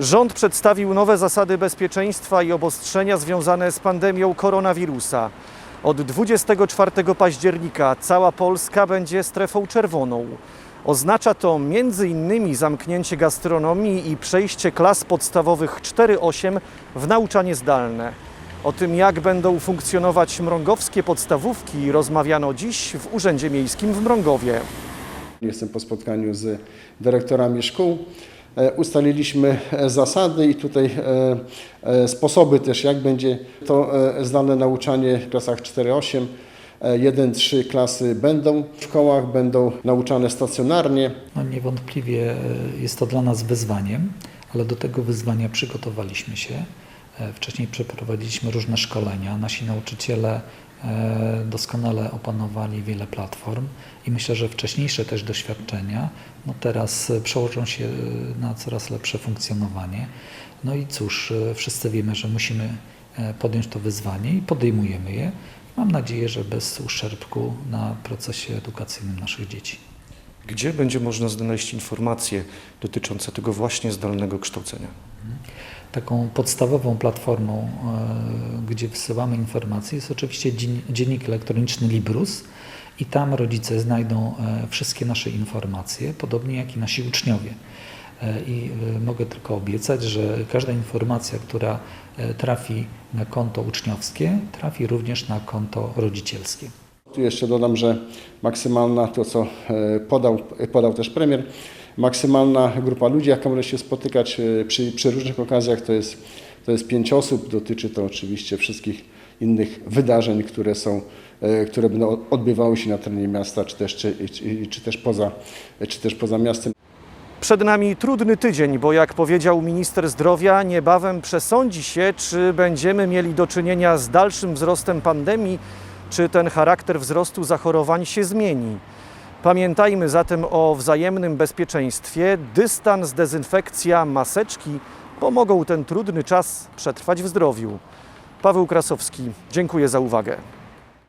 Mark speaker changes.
Speaker 1: Rząd przedstawił nowe zasady bezpieczeństwa i obostrzenia związane z pandemią koronawirusa. Od 24 października cała Polska będzie strefą czerwoną. Oznacza to m.in. zamknięcie gastronomii i przejście klas podstawowych 4-8 w nauczanie zdalne. O tym, jak będą funkcjonować mrągowskie podstawówki, rozmawiano dziś w Urzędzie Miejskim w Mrągowie.
Speaker 2: Jestem po spotkaniu z dyrektorami szkół. E, Ustaliliśmy e, zasady i tutaj e, sposoby też, jak będzie to zdalne nauczanie w klasach 4-8. 1-3 klasy będą w szkołach, będą nauczane stacjonarnie.
Speaker 3: No niewątpliwie jest to dla nas wyzwaniem, ale do tego wyzwania przygotowaliśmy się. Wcześniej przeprowadziliśmy różne szkolenia. Nasi nauczyciele doskonale opanowali wiele platform i myślę, że wcześniejsze też doświadczenia no teraz e, przełożą się e, na coraz lepsze funkcjonowanie. No i cóż, e, wszyscy wiemy, że musimy e, podjąć to wyzwanie i podejmujemy je. Mam nadzieję, że bez uszczerbku na procesie edukacyjnym naszych dzieci.
Speaker 1: Gdzie będzie można znaleźć informacje dotyczące tego właśnie zdalnego kształcenia?
Speaker 3: Taką podstawową platformą, e, gdzie wysyłamy informacje, jest oczywiście dzien- dziennik elektroniczny Librus i tam rodzice znajdą e, wszystkie nasze informacje, podobnie jak i nasi uczniowie. E, I mogę tylko obiecać, że każda informacja, która trafi na konto uczniowskie, trafi również na konto rodzicielskie.
Speaker 2: Tu jeszcze dodam, że maksymalna, to co podał, podał też premier, maksymalna grupa ludzi, jaka może się spotykać e, przy, przy różnych okazjach, to jest, to jest pięć osób. Dotyczy to oczywiście wszystkich innych wydarzeń, które są, e, które będą odbywały się na terenie miasta, czy też, czy, czy, czy też, poza, czy też poza miastem.
Speaker 1: Przed nami trudny tydzień, bo jak powiedział minister zdrowia, niebawem przesądzi się, czy będziemy mieli do czynienia z dalszym wzrostem pandemii, czy ten charakter wzrostu zachorowań się zmieni. Pamiętajmy zatem o wzajemnym bezpieczeństwie. Dystans, dezynfekcja, maseczki pomogą ten trudny czas przetrwać w zdrowiu. Paweł Krasowski, dziękuję za uwagę.